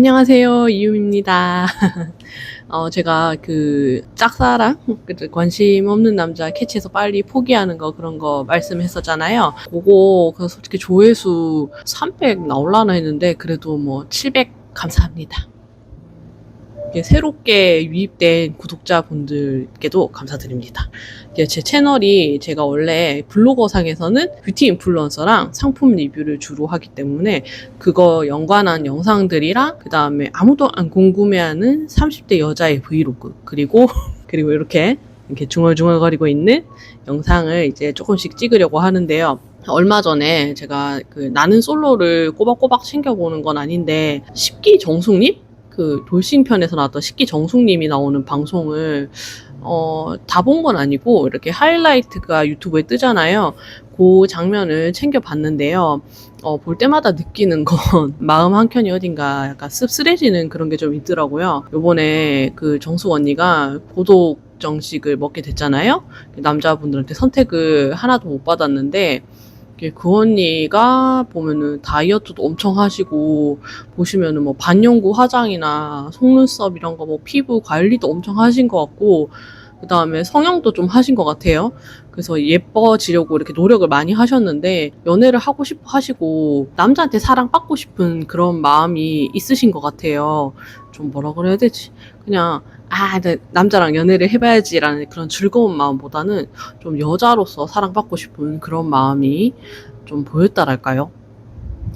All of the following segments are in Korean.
안녕하세요. 이유입니다. 어, 제가 그 짝사랑, 그 관심 없는 남자 캐치해서 빨리 포기하는 거 그런 거 말씀했었잖아요. 그거 그 솔직히 조회수 300 나올라나 했는데 그래도 뭐 700 감사합니다. 새롭게 유입된 구독자분들께도 감사드립니다. 제 채널이 제가 원래 블로거상에서는 뷰티 인플루언서랑 상품 리뷰를 주로 하기 때문에 그거 연관한 영상들이랑 그 다음에 아무도 안 궁금해하는 30대 여자의 브이로그 그리고 그리고 이렇게 이렇게 중얼중얼거리고 있는 영상을 이제 조금씩 찍으려고 하는데요. 얼마 전에 제가 그 나는 솔로를 꼬박꼬박 챙겨보는 건 아닌데 십기 정숙님 그 돌싱 편에서 나왔던 십기 정숙님이 나오는 방송을 어, 다 본 건 아니고 이렇게 하이라이트가 유튜브에 뜨잖아요. 그 장면을 챙겨봤는데요. 어, 볼 때마다 느끼는 건 마음 한켠이 어딘가 약간 씁쓸해지는 그런 게 좀 있더라고요. 요번에 그 정숙 언니가 고독 정식을 먹게 됐잖아요. 남자분들한테 선택을 하나도 못 받았는데 그 언니가 보면은 다이어트도 엄청 하시고 보시면은 뭐 반영구 화장이나 속눈썹 이런 거 뭐 피부 관리도 엄청 하신 것 같고 그 다음에 성형도 좀 하신 것 같아요. 그래서 예뻐지려고 이렇게 노력을 많이 하셨는데 연애를 하고 싶어 하시고 남자한테 사랑받고 싶은 그런 마음이 있으신 것 같아요. 좀 뭐라 그래야 되지? 그냥 아, 네, 남자랑 연애를 해봐야지라는 그런 즐거운 마음보다는 좀 여자로서 사랑받고 싶은 그런 마음이 좀 보였다랄까요?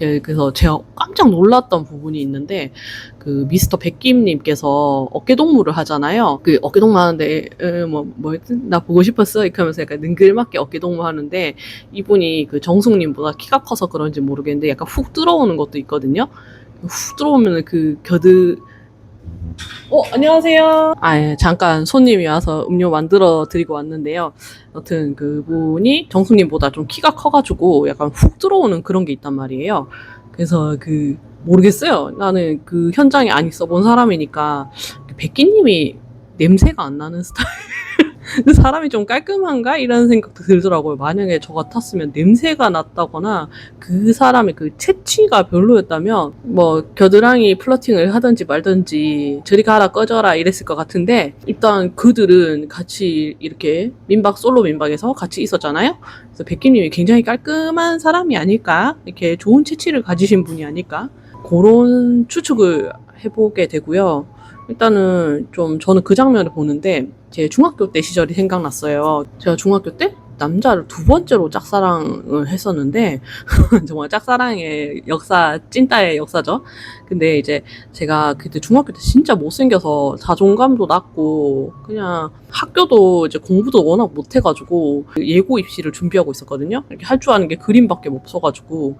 예, 그래서 제가 깜짝 놀랐던 부분이 있는데 그 미스터 백김님께서 어깨 동무를 하잖아요. 그 어깨 동무 하는데 에, 뭐 뭐였지? 나 보고 싶었어 이렇게 하면서 약간 능글맞게 어깨 동무 하는데 이분이 그 정숙님보다 키가 커서 그런지 모르겠는데 약간 훅 들어오는 것도 있거든요. 훅 들어오면 그 겨드 어, 안녕하세요. 아, 예, 잠깐 손님이 와서 음료 만들어 드리고 왔는데요. 여튼 그분이 정수님보다 좀 키가 커가지고 약간 훅 들어오는 그런 게 있단 말이에요. 그래서 그, 모르겠어요. 나는 그 현장에 안 있어 본 사람이니까 백기님이 냄새가 안 나는 스타일. 그 사람이 좀 깔끔한가? 이런 생각도 들더라고요. 만약에 저 같았으면 냄새가 났다거나 그 사람의 그 채취가 별로였다면 뭐 겨드랑이 플러팅을 하든지 말든지 저리 가라 꺼져라 이랬을 것 같은데 일단 그들은 같이 이렇게 민박 솔로 민박에서 같이 있었잖아요. 그래서 백기님이 굉장히 깔끔한 사람이 아닐까? 이렇게 좋은 채취를 가지신 분이 아닐까? 그런 추측을 해보게 되고요. 일단은 좀 저는 그 장면을 보는데 제 중학교 때 시절이 생각났어요. 제가 중학교 때 남자를 두 번째로 짝사랑을 했었는데 정말 짝사랑의 역사 찐따의 역사죠. 근데 이제 제가 그때 중학교 때 진짜 못생겨서 자존감도 낮고 그냥 학교도 이제 공부도 워낙 못해가지고 예고 입시를 준비하고 있었거든요. 이렇게 할 줄 아는 게 그림밖에 없어가지고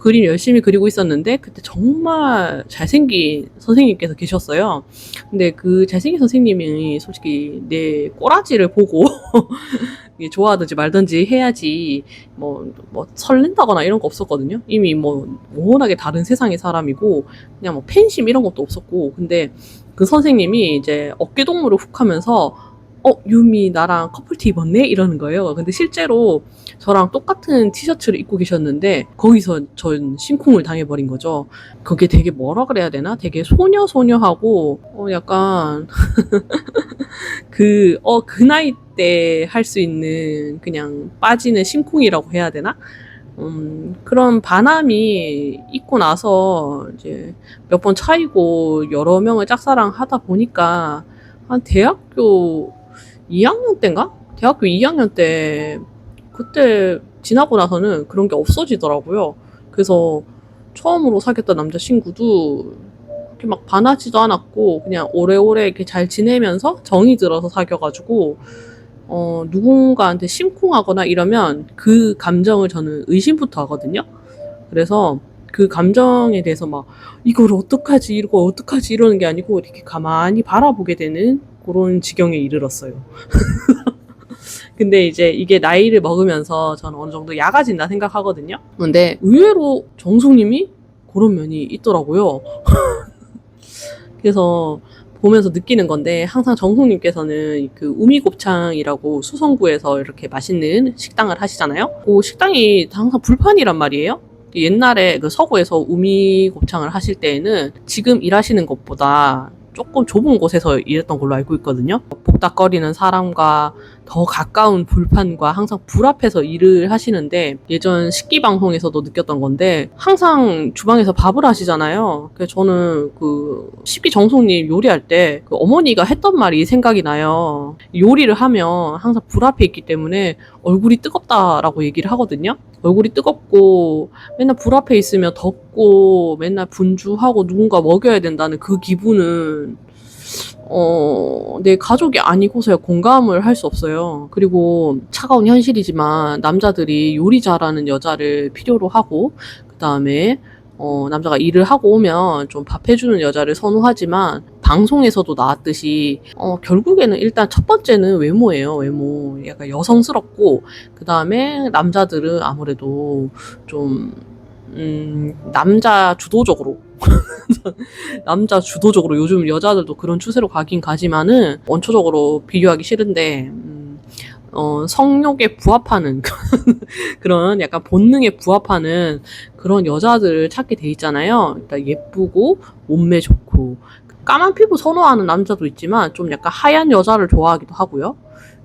그림 열심히 그리고 있었는데 그때 정말 잘생긴 선생님께서 계셨어요. 근데 그 잘생긴 선생님이 솔직히 내 꼬라지를 보고 좋아하든지 말든지 해야지 뭐, 뭐 설렌다거나 이런 거 없었거든요. 이미 뭐 워낙에 다른 세상의 사람이고 그냥 뭐 팬심 이런 것도 없었고 근데 그 선생님이 이제 어깨 동무를 훅 하면서 어, 유미 나랑 커플티 입었네? 이러는 거예요. 근데 실제로 저랑 똑같은 티셔츠를 입고 계셨는데 거기서 전 심쿵을 당해버린 거죠. 그게 되게 뭐라 그래야 되나? 되게 소녀소녀하고 어, 약간 그, 어, 그 나이 때 할 수 있는 그냥 빠지는 심쿵이라고 해야 되나? 음, 그런 반함이 있고 나서 이제 몇 번 차이고 여러 명을 짝사랑 하다 보니까 한 대학교 2학년 때인가? 대학교 2학년 때 그때 지나고 나서는 그런 게 없어지더라고요. 그래서 처음으로 사귀었던 남자친구도 이렇게 막 반하지도 않았고 그냥 오래오래 이렇게 잘 지내면서 정이 들어서 사귀어가지고 어, 누군가한테 심쿵하거나 이러면 그 감정을 저는 의심부터 하거든요. 그래서 그 감정에 대해서 막 이걸 어떡하지 이거 어떡하지 이러는 게 아니고 이렇게 가만히 바라보게 되는 그런 지경에 이르렀어요. 근데 이제 이게 나이를 먹으면서 저는 어느 정도 야가진다 생각하거든요. 근데 의외로 정숙님이 그런 면이 있더라고요. 그래서 보면서 느끼는 건데 항상 정숙님께서는 그 우미곱창이라고 수성구에서 이렇게 맛있는 식당을 하시잖아요. 그 식당이 항상 불판이란 말이에요. 옛날에 그 서구에서 우미 곱창을 하실 때에는 지금 일하시는 것보다 조금 좁은 곳에서 일했던 걸로 알고 있거든요. 복닥거리는 사람과 더 가까운 불판과 항상 불 앞에서 일을 하시는데 예전 식기 방송에서도 느꼈던 건데 항상 주방에서 밥을 하시잖아요. 그래서 저는 그 식기 정송님 요리할 때 그 어머니가 했던 말이 생각이 나요. 요리를 하면 항상 불 앞에 있기 때문에 얼굴이 뜨겁다라고 얘기를 하거든요. 얼굴이 뜨겁고 맨날 불 앞에 있으면 덥고 맨날 분주하고 누군가 먹여야 된다는 그 기분은 어, 내 가족이 아니고서야 공감을 할 수 없어요. 그리고 차가운 현실이지만 남자들이 요리 잘하는 여자를 필요로 하고 그 다음에 어, 남자가 일을 하고 오면 좀 밥 해주는 여자를 선호하지만 방송에서도 나왔듯이 어, 결국에는 일단 첫 번째는 외모예요. 외모. 약간 여성스럽고 그 다음에 남자들은 아무래도 좀 음, 남자 주도적으로 남자 주도적으로 요즘 여자들도 그런 추세로 가긴 가지만은 원초적으로 비교하기 싫은데 음, 어, 성욕에 부합하는 그런 약간 본능에 부합하는 그런 여자들을 찾게 돼 있잖아요. 일단 예쁘고 몸매 좋고 까만 피부 선호하는 남자도 있지만 좀 약간 하얀 여자를 좋아하기도 하고요.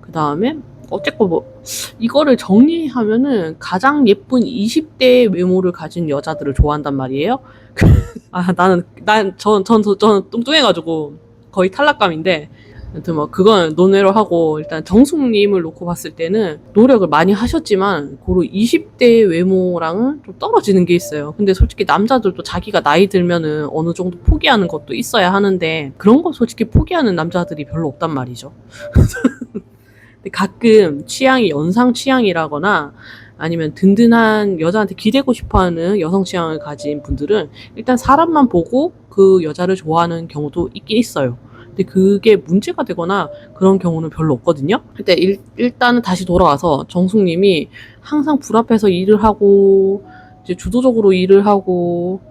그 다음에 어쨌건 뭐 이거를 정리하면은 가장 예쁜 20대 외모를 가진 여자들을 좋아한단 말이에요. 아 나는 난전전 전, 전 뚱뚱해가지고 거의 탈락감인데 아무튼 뭐 그건 논외로 하고 일단 정숙님을 놓고 봤을 때는 노력을 많이 하셨지만 고로 20대 외모랑은 좀 떨어지는 게 있어요. 근데 솔직히 남자들도 자기가 나이 들면은 어느 정도 포기하는 것도 있어야 하는데 그런 거 솔직히 포기하는 남자들이 별로 없단 말이죠. 가끔 취향이 연상 취향이라거나 아니면 든든한 여자한테 기대고 싶어하는 여성 취향을 가진 분들은 일단 사람만 보고 그 여자를 좋아하는 경우도 있긴 있어요. 근데 그게 문제가 되거나 그런 경우는 별로 없거든요. 근데 일, 일단은 다시 돌아와서 정숙님이 항상 불 앞에서 일을 하고 이제 주도적으로 일을 하고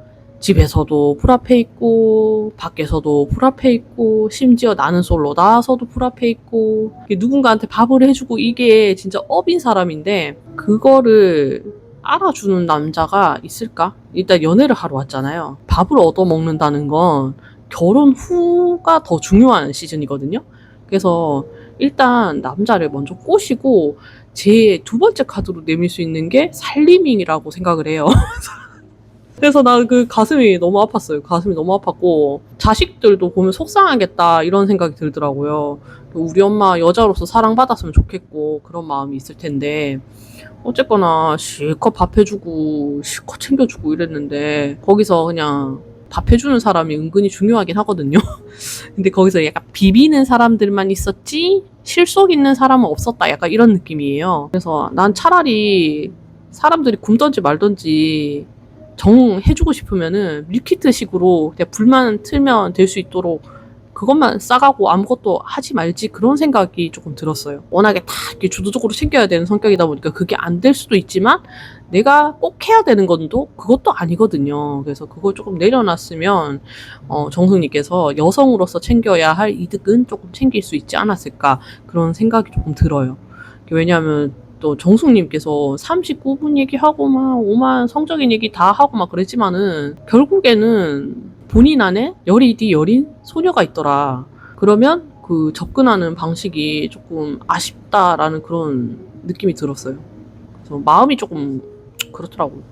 집에서도 불 앞에 있고 밖에서도 불 앞에 있고 심지어 나는 솔로 나와서도 불 앞에 있고 누군가한테 밥을 해주고 이게 진짜 업인 사람인데 그거를 알아주는 남자가 있을까? 일단 연애를 하러 왔잖아요. 밥을 얻어 먹는다는 건 결혼 후가 더 중요한 시즌이거든요. 그래서 일단 남자를 먼저 꼬시고 제 두 번째 카드로 내밀 수 있는 게 살리밍이라고 생각을 해요. 그래서 나 그 가슴이 너무 아팠어요. 가슴이 너무 아팠고 자식들도 보면 속상하겠다 이런 생각이 들더라고요. 우리 엄마 여자로서 사랑받았으면 좋겠고 그런 마음이 있을 텐데 어쨌거나 실컷 밥 해주고 실컷 챙겨주고 이랬는데 거기서 그냥 밥 해주는 사람이 은근히 중요하긴 하거든요. 근데 거기서 약간 비비는 사람들만 있었지 실속 있는 사람은 없었다. 약간 이런 느낌이에요. 그래서 난 차라리 사람들이 굶던지 말던지 정 해주고 싶으면은 밀키트식으로 그냥 불만 틀면 될 수 있도록 그것만 싸가고 아무것도 하지 말지 그런 생각이 조금 들었어요. 워낙에 다 이렇게 주도적으로 챙겨야 되는 성격이다 보니까 그게 안 될 수도 있지만 내가 꼭 해야 되는 건도 그것도 아니거든요. 그래서 그걸 조금 내려놨으면 어, 정숙님께서 여성으로서 챙겨야 할 이득은 조금 챙길 수 있지 않았을까 그런 생각이 조금 들어요. 왜냐하면 또 정숙님께서 39분 얘기하고 막 오만 성적인 얘기 다 하고 막 그랬지만은 결국에는 본인 안에 열이디 여린 소녀가 있더라. 그러면 그 접근하는 방식이 조금 아쉽다라는 그런 느낌이 들었어요. 그래서 마음이 조금 그렇더라고요.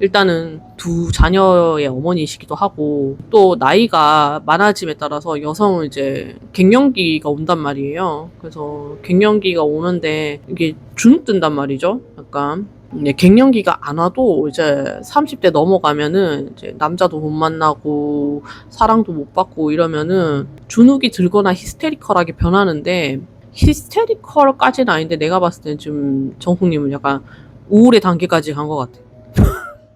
일단은 두 자녀의 어머니이시기도 하고 또 나이가 많아짐에 따라서 여성은 이제 갱년기가 온단 말이에요. 그래서 갱년기가 오는데 이게 주눅 든단 말이죠. 약간 네, 갱년기가 안 와도 이제 30대 넘어가면은 이제 남자도 못 만나고 사랑도 못 받고 이러면은 주눅이 들거나 히스테리컬하게 변하는데 히스테리컬까지는 아닌데 내가 봤을 때는 지금 정숙님은 약간 우울의 단계까지 간 것 같아.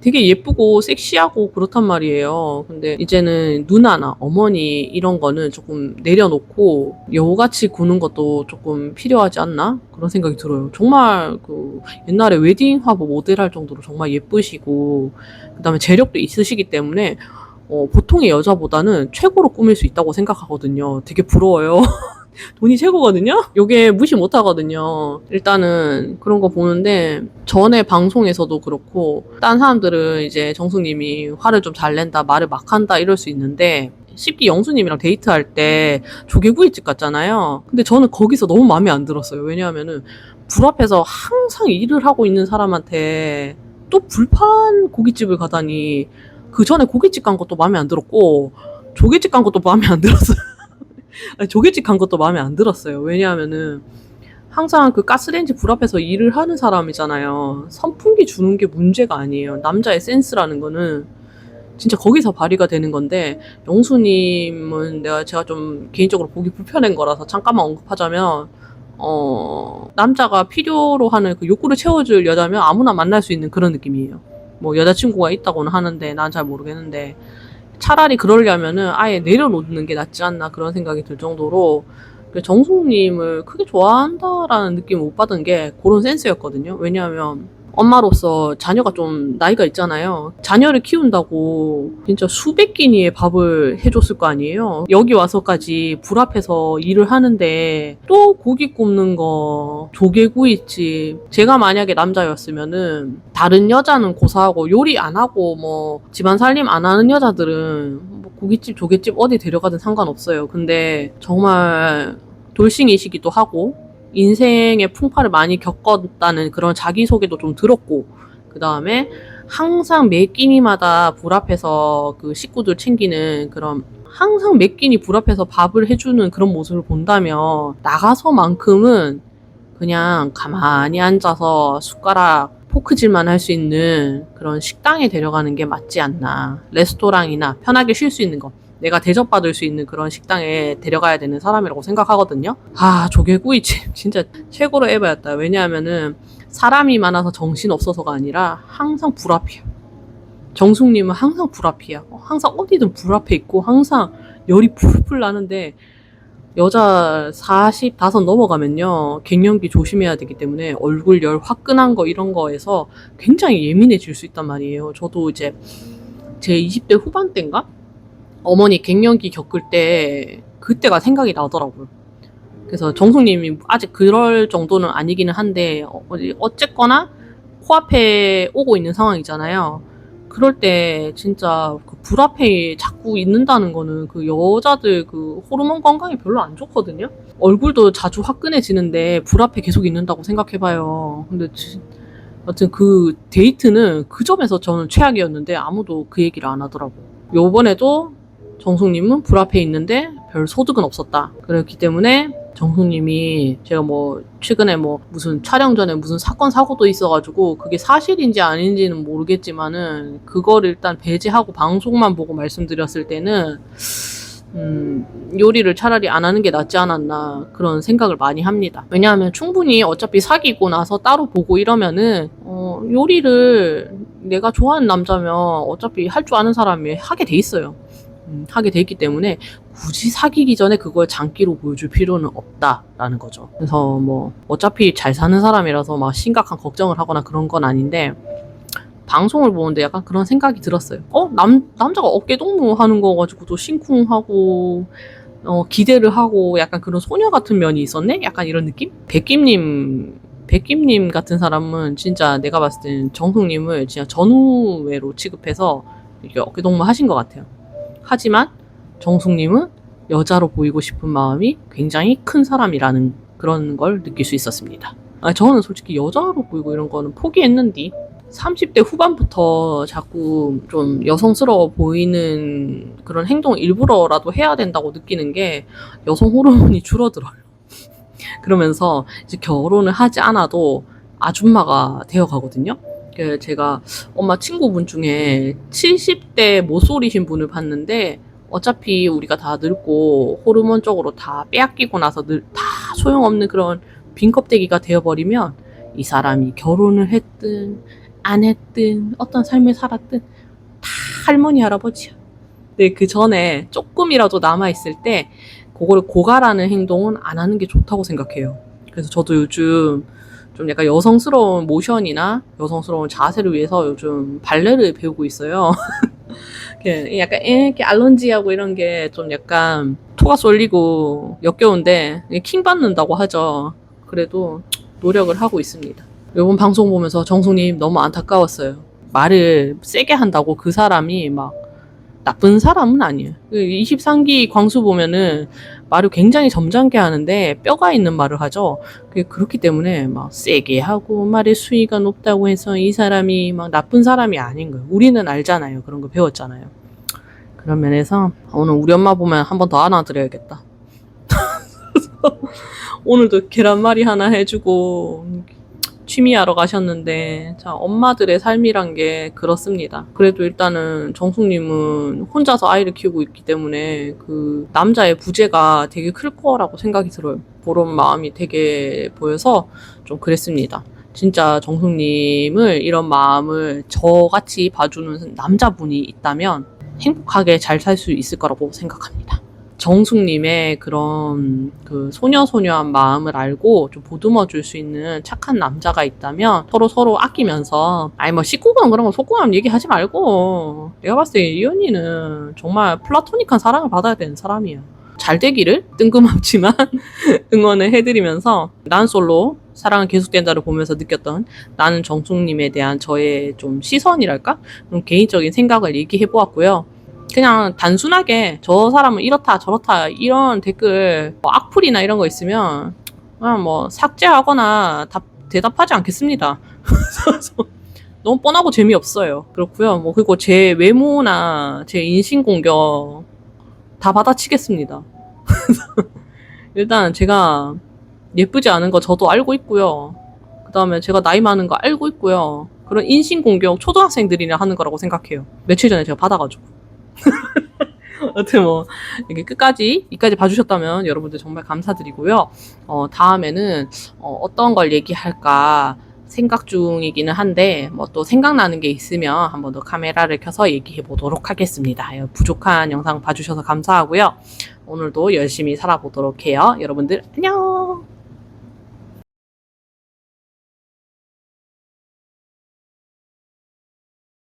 되게 예쁘고 섹시하고 그렇단 말이에요. 근데 이제는 누나나 어머니 이런 거는 조금 내려놓고 여우같이 구는 것도 조금 필요하지 않나? 그런 생각이 들어요. 정말 그 옛날에 웨딩 화보 모델 할 정도로 정말 예쁘시고 그다음에 재력도 있으시기 때문에 어, 보통의 여자보다는 최고로 꾸밀 수 있다고 생각하거든요. 되게 부러워요. 돈이 최고거든요? 요게 무시 못 하거든요. 일단은 그런 거 보는데 전에 방송에서도 그렇고 딴 사람들은 이제 정숙님이 화를 좀 잘 낸다, 말을 막 한다 이럴 수 있는데 쉽게 영수님이랑 데이트할 때 조개구이집 갔잖아요. 근데 저는 거기서 너무 마음에 안 들었어요. 왜냐하면은 불 앞에서 항상 일을 하고 있는 사람한테 또 불판 고깃집을 가다니 그 전에 고깃집 간 것도 마음에 안 들었고 조개집 간 것도 마음에 안 들었어요. 조개집 간 것도 마음에 안 들었어요. 왜냐하면은 항상 그 가스레인지 불 앞에서 일을 하는 사람이잖아요. 선풍기 주는 게 문제가 아니에요. 남자의 센스라는 거는 진짜 거기서 발휘가 되는 건데 영수님은 내가 제가 좀 개인적으로 보기 불편한 거라서 잠깐만 언급하자면 어 남자가 필요로 하는 그 욕구를 채워줄 여자면 아무나 만날 수 있는 그런 느낌이에요. 뭐 여자친구가 있다고는 하는데 난 잘 모르겠는데 차라리 그러려면은 아예 내려놓는 게 낫지 않나 그런 생각이 들 정도로 그 정숙님을 크게 좋아한다라는 느낌을 못 받은 게 그런 센스였거든요. 왜냐하면 엄마로서 자녀가 좀 나이가 있잖아요. 자녀를 키운다고 진짜 수백 끼니의 밥을 해줬을 거 아니에요. 여기 와서까지 불 앞에서 일을 하는데 또 고기 굽는 거, 조개구이집. 제가 만약에 남자였으면은 다른 여자는 고사하고 요리 안 하고 뭐 집안 살림 안 하는 여자들은 뭐 고깃집, 조개집 어디 데려가든 상관없어요. 근데 정말 돌싱이시기도 하고 인생의 풍파를 많이 겪었다는 그런 자기소개도 좀 들었고, 그 다음에 항상 매 끼니마다 불 앞에서 그 식구들 챙기는 그런 항상 매 끼니 불 앞에서 밥을 해주는 그런 모습을 본다면 나가서만큼은 그냥 가만히 앉아서 숟가락 포크질만 할 수 있는 그런 식당에 데려가는 게 맞지 않나. 레스토랑이나 편하게 쉴 수 있는 거. 내가 대접받을 수 있는 그런 식당에 데려가야 되는 사람이라고 생각하거든요. 아, 조개 구이집 진짜 최고로 에바였다. 왜냐하면은 사람이 많아서 정신 없어서가 아니라 항상 불 앞이야. 정숙님은 항상 불 앞이야. 어, 항상 어디든 불 앞에 있고 항상 열이 풀풀 나는데 여자 45 넘어가면요. 갱년기 조심해야 되기 때문에 얼굴 열 화끈한 거 이런 거에서 굉장히 예민해질 수 있단 말이에요. 저도 이제 제 20대 후반 때인가? 어머니 갱년기 겪을 때 그때가 생각이 나더라고요. 그래서 정숙님이 아직 그럴 정도는 아니기는 한데 어, 어쨌거나 코앞에 오고 있는 상황이잖아요. 그럴 때 진짜 그 불 앞에 자꾸 있는다는 거는 그 여자들 그 호르몬 건강에 별로 안 좋거든요. 얼굴도 자주 화끈해지는데 불 앞에 계속 있는다고 생각해봐요. 근데 지- 여튼 그 데이트는 그 점에서 저는 최악이었는데 아무도 그 얘기를 안 하더라고. 요번에도 정숙님은 불 앞에 있는데 별 소득은 없었다. 그렇기 때문에 정숙님이 제가 뭐 최근에 뭐 무슨 촬영 전에 무슨 사건 사고도 있어가지고 그게 사실인지 아닌지는 모르겠지만은 그걸 일단 배제하고 방송만 보고 말씀드렸을 때는 음, 요리를 차라리 안 하는 게 낫지 않았나 그런 생각을 많이 합니다. 왜냐하면 충분히 어차피 사귀고 나서 따로 보고 이러면은 어, 요리를 내가 좋아하는 남자면 어차피 할 줄 아는 사람이 하게 돼 있어요. 음, 하게 돼 있기 때문에 굳이 사귀기 전에 그걸 장기로 보여줄 필요는 없다라는 거죠. 그래서 뭐 어차피 잘 사는 사람이라서 막 심각한 걱정을 하거나 그런 건 아닌데 방송을 보는데 약간 그런 생각이 들었어요. 어? 남, 남자가 어깨 동무 하는 거 가지고 또 심쿵하고 어, 기대를 하고 약간 그런 소녀 같은 면이 있었네? 약간 이런 느낌? 백김님 백김님 같은 사람은 진짜 내가 봤을 땐 정숙님을 진짜 전우회로 취급해서 이렇게 어깨 동무 하신 것 같아요. 하지만 정숙님은 여자로 보이고 싶은 마음이 굉장히 큰 사람이라는 그런 걸 느낄 수 있었습니다. 아, 저는 솔직히 여자로 보이고 이런 거는 포기했는데 30대 후반부터 자꾸 좀 여성스러워 보이는 그런 행동 일부러라도 해야 된다고 느끼는 게 여성 호르몬이 줄어들어요. 그러면서 이제 결혼을 하지 않아도 아줌마가 되어 가거든요. 그 제가 엄마 친구분 중에 70대 모쏠이신 분을 봤는데 어차피 우리가 다 늙고 호르몬적으로 다 빼앗기고 나서 늘, 다 소용없는 그런 빈 껍데기가 되어버리면 이 사람이 결혼을 했든 안 했든 어떤 삶을 살았든 다 할머니 할아버지야. 근데 그 전에 조금이라도 남아 있을 때 그거를 고가라는 행동은 안 하는 게 좋다고 생각해요. 그래서 저도 요즘 좀 약간 여성스러운 모션이나 여성스러운 자세를 위해서 요즘 발레를 배우고 있어요. 약간 이렇게 알런지하고 이런 게 좀 약간 토가 쏠리고 역겨운데 킹 받는다고 하죠. 그래도 노력을 하고 있습니다. 이번 방송 보면서 정숙님 너무 안타까웠어요. 말을 세게 한다고 그 사람이 막 나쁜 사람은 아니에요. 23기 광수 보면은 말을 굉장히 점잖게 하는데 뼈가 있는 말을 하죠. 그렇기 때문에 막 세게 하고 말의 수위가 높다고 해서 이 사람이 막 나쁜 사람이 아닌 거예요. 우리는 알잖아요. 그런 거 배웠잖아요. 그런 면에서 오늘 우리 엄마 보면 한 번 더 안아드려야겠다. 오늘도 계란말이 하나 해주고 취미하러 가셨는데 자 엄마들의 삶이란 게 그렇습니다. 그래도 일단은 정숙님은 혼자서 아이를 키우고 있기 때문에 그 남자의 부재가 되게 클 거라고 생각이 들어요. 그런 마음이 되게 보여서 좀 그랬습니다. 진짜 정숙님을 이런 마음을 저같이 봐주는 남자분이 있다면 행복하게 잘 살 수 있을 거라고 생각합니다. 정숙님의 그런 그 소녀소녀한 마음을 알고 좀 보듬어 줄 수 있는 착한 남자가 있다면 서로 서로 아끼면서 아니 뭐 19금 그런 거 속고하면 얘기하지 말고 내가 봤을 때 이 언니는 정말 플라토닉한 사랑을 받아야 되는 사람이에요. 잘 되기를 뜬금없지만 응원을 해드리면서 난 솔로 사랑은 계속된다를 보면서 느꼈던 나는 정숙님에 대한 저의 좀 시선이랄까? 좀 개인적인 생각을 얘기해 보았고요. 그냥 단순하게 저 사람은 이렇다 저렇다 이런 댓글 뭐 악플이나 이런 거 있으면 그냥 뭐 삭제하거나 답, 대답하지 않겠습니다. 너무 뻔하고 재미없어요. 그렇고요. 뭐 그리고 제 외모나 제 인신 공격 다 받아치겠습니다. 일단 제가 예쁘지 않은 거 저도 알고 있고요. 그 다음에 제가 나이 많은 거 알고 있고요. 그런 인신 공격 초등학생들이나 하는 거라고 생각해요. 며칠 전에 제가 받아가지고. 아무튼 뭐 이렇게 끝까지 이까지 봐주셨다면 여러분들 정말 감사드리고요. 어, 다음에는 어, 어떤 걸 얘기할까 생각 중이기는 한데 뭐 또 생각나는 게 있으면 한 번 더 카메라를 켜서 얘기해 보도록 하겠습니다. 예, 부족한 영상 봐주셔서 감사하고요. 오늘도 열심히 살아보도록 해요. 여러분들 안녕.